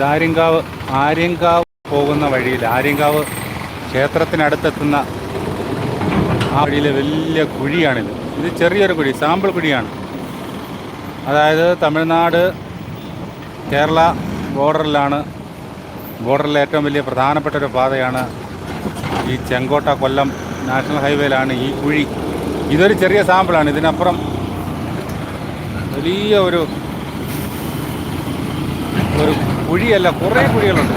ഇത് ആര്യങ്കാവ് ആര്യങ്കാവ് പോകുന്ന വഴിയിൽ ആര്യങ്കാവ് ക്ഷേത്രത്തിനടുത്തെത്തുന്ന ആ വഴിയിലെ വലിയ കുഴിയാണിത്. ഇത് ചെറിയൊരു കുഴി സാമ്പിൾ കുഴിയാണ്. അതായത് തമിഴ്നാട് കേരള ബോർഡറിലാണ് ബോർഡറിലെ ഏറ്റവും വലിയ പ്രധാനപ്പെട്ട ഒരു പാതയാണ് ഈ ചെങ്കോട്ട കൊല്ലം നാഷണൽ ഹൈവേയിലാണ് ഈ കുഴി. ഇതൊരു ചെറിയ സാമ്പിളാണ്. ഇതിനപ്പുറം വലിയ ഒരു ഒരു കുഴിയല്ല കുറേ കുഴികളുണ്ട്.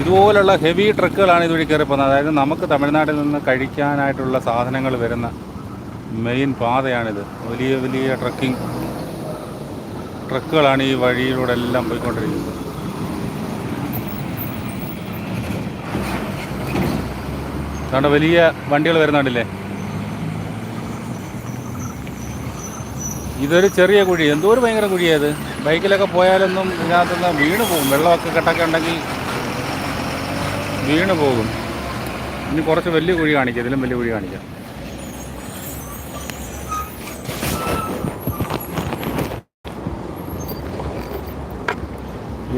ഇതുപോലുള്ള ഹെവി ട്രക്കുകളാണ് ഇതുവഴി കയറി പോകുന്നത്. അതായത് നമുക്ക് തമിഴ്നാട്ടിൽ നിന്ന് കഴിക്കാനായിട്ടുള്ള സാധനങ്ങൾ വരുന്ന മെയിൻ പാതയാണിത്. വലിയ വലിയ ട്രക്കിംഗ് ട്രക്കുകളാണ് ഈ വഴിയിലൂടെ എല്ലാം പോയിക്കൊണ്ടിരിക്കുന്നത്. അതുകൊണ്ട് വലിയ വണ്ടികൾ വരുന്നുണ്ടല്ലേ? ഇതൊരു ചെറിയ കുഴി. എന്തോ ഒരു ഭയങ്കര കുഴിയത് ബൈക്കിലൊക്കെ പോയാലൊന്നും ഇതിനകത്തുനിന്ന് വീണ് പോകും. വെള്ളമൊക്കെ കെട്ടൊക്കെ ഉണ്ടെങ്കിൽ വീണ് പോകും. ഇനി കുറച്ച് വലിയ കുഴി കാണിക്കാം. ഇതിലും വലിയ കുഴി കാണിക്കാം.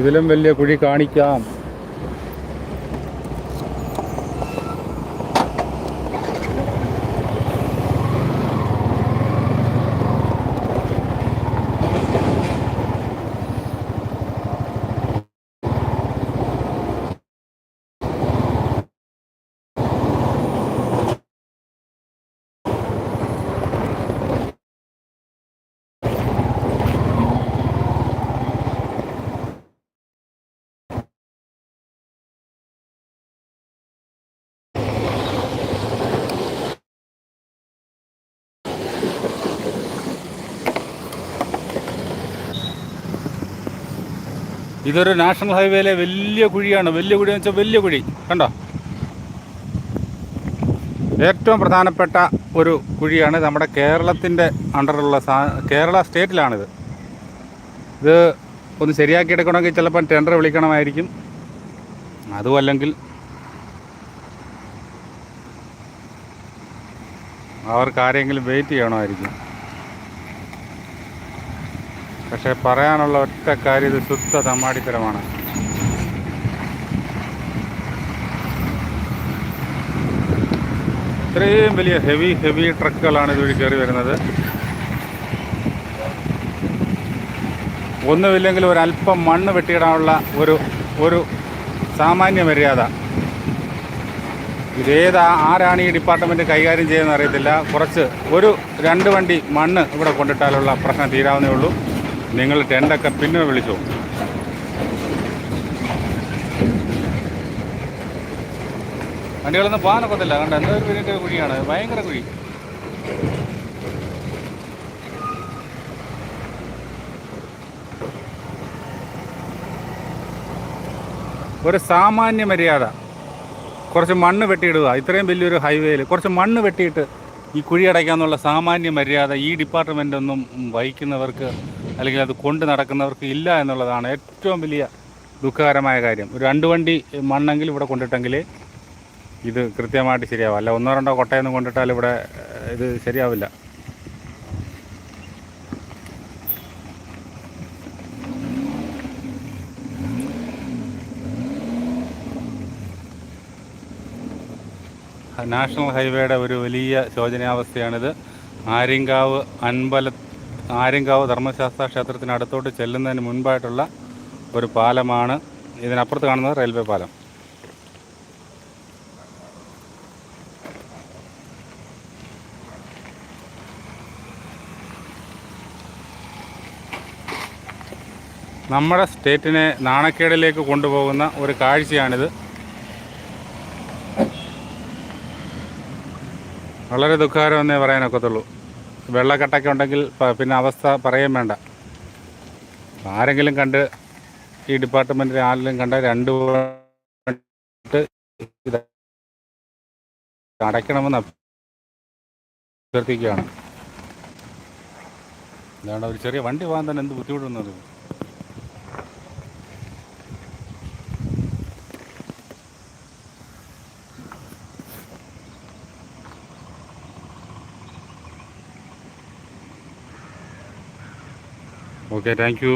ഇതിലും വലിയ കുഴി കാണിക്കാം. ഇതൊരു നാഷണൽ ഹൈവേയിലെ വലിയ കുഴിയാണ്. വലിയ കുഴി എന്ന് വെച്ചാൽ വലിയ കുഴി. കണ്ടോ? ഏറ്റവും പ്രധാനപ്പെട്ട ഒരു കുഴിയാണ് നമ്മുടെ കേരളത്തിന്റെ അണ്ടറിലുള്ള സാ കേരള സ്റ്റേറ്റിലാണിത്. ഇത് ഒന്ന് ശരിയാക്കി എടുക്കണമെങ്കിൽ ചിലപ്പം ടെൻഡർ വിളിക്കണമായിരിക്കും. അതും അല്ലെങ്കിൽ അവർക്ക് ആരെങ്കിലും വെയിറ്റ് ചെയ്യണമായിരിക്കും. പക്ഷെ പറയാനുള്ള ഒറ്റ കാര്യം ഇത് ശുദ്ധ തമ്മാടിത്തരമാണ്. ഇത്രയും വലിയ ഹെവി ഹെവി ട്രക്കുകളാണ് ഇതുവഴി കയറി വരുന്നത്. ഒന്നുമില്ലെങ്കിൽ ഒരല്പം മണ്ണ് വെട്ടിയിടാനുള്ള ഒരു ഒരു സാമാന്യ മര്യാദ. ഇതേത് ആരാണ് ഈ ഡിപ്പാർട്ട്മെന്റ് കൈകാര്യം ചെയ്യുന്നത് അറിയത്തില്ല. കുറച്ച് ഒരു രണ്ട് വണ്ടി മണ്ണ് ഇവിടെ കൊണ്ടിട്ടാലുള്ള പ്രശ്നം തീരാവുന്നേ ഉള്ളൂ. നിങ്ങൾ ടെന്റൊക്കെ പിന്നെ വിളിച്ചോ. വണ്ടികളൊന്നും പോകാൻ ഒക്കത്തില്ല കണ്ട എന്തോ ഒരു വലിയ കുഴിയാണ്. ഭയങ്കര കുഴി. ഒരു സാമാന്യ മര്യാദ. കുറച്ച് മണ്ണ് വെട്ടിയിടുക. ഇത്രയും വലിയൊരു ഹൈവേയിൽ കുറച്ച് മണ്ണ് വെട്ടിയിട്ട് ഈ കുഴി അടയ്ക്കാന്നുള്ള സാമാന്യ മര്യാദ ഈ ഡിപ്പാർട്ട്മെന്റ് ഒന്നും വഹിക്കുന്നവർക്ക് അല്ലെങ്കിൽ അത് കൊണ്ട് നടക്കുന്നവർക്ക് ഇല്ല എന്നുള്ളതാണ് ഏറ്റവും വലിയ ദുഃഖകരമായ കാര്യം. ഒരു രണ്ട് വണ്ടി മണ്ണെങ്കിൽ ഇവിടെ കൊണ്ടിട്ടെങ്കിൽ ഇത് കൃത്യമായിട്ട് ശരിയാവും. അല്ല ഒന്നോ രണ്ടോ കൊട്ടയൊന്നും കൊണ്ടിട്ടാൽ ഇവിടെ ഇത് ശരിയാവില്ല. നാഷണൽ ഹൈവേയുടെ ഒരു വലിയ ശോചനീയാവസ്ഥയാണിത് ആര്യങ്കാവ് അൻപല ആര്യങ്കാവ് ധർമ്മശാസ്ത്ര ക്ഷേത്രത്തിനടുത്തോട്ട് ചെല്ലുന്നതിന് മുൻപായിട്ടുള്ള ഒരു പാലമാണ് ഇതിനപ്പുറത്ത് കാണുന്നത് റെയിൽവേ പാലം. നമ്മുടെ സ്റ്റേറ്റിനെ നാണക്കേടിലേക്ക് കൊണ്ടുപോകുന്ന ഒരു കാഴ്ചയാണിത്. വളരെ ദുഃഖകരമെന്നേ പറയാനൊക്കത്തുള്ളൂ. വെള്ളക്കെട്ടൊക്കെ ഉണ്ടെങ്കിൽ പിന്നെ അവസ്ഥ പറയാൻ വേണ്ട. ആരെങ്കിലും കണ്ട് ഈ ഡിപ്പാർട്ട്മെന്റിലെ ആരെങ്കിലും കണ്ട രണ്ട് അടയ്ക്കണമെന്ന് അഭ്യർത്ഥിക്കുകയാണ്. ഇതാണ് ഒരു ചെറിയ വണ്ടി പോകാൻ തന്നെ എന്ത് ബുദ്ധിമുട്ടുന്നത് ഓക്കെ താങ്ക് യു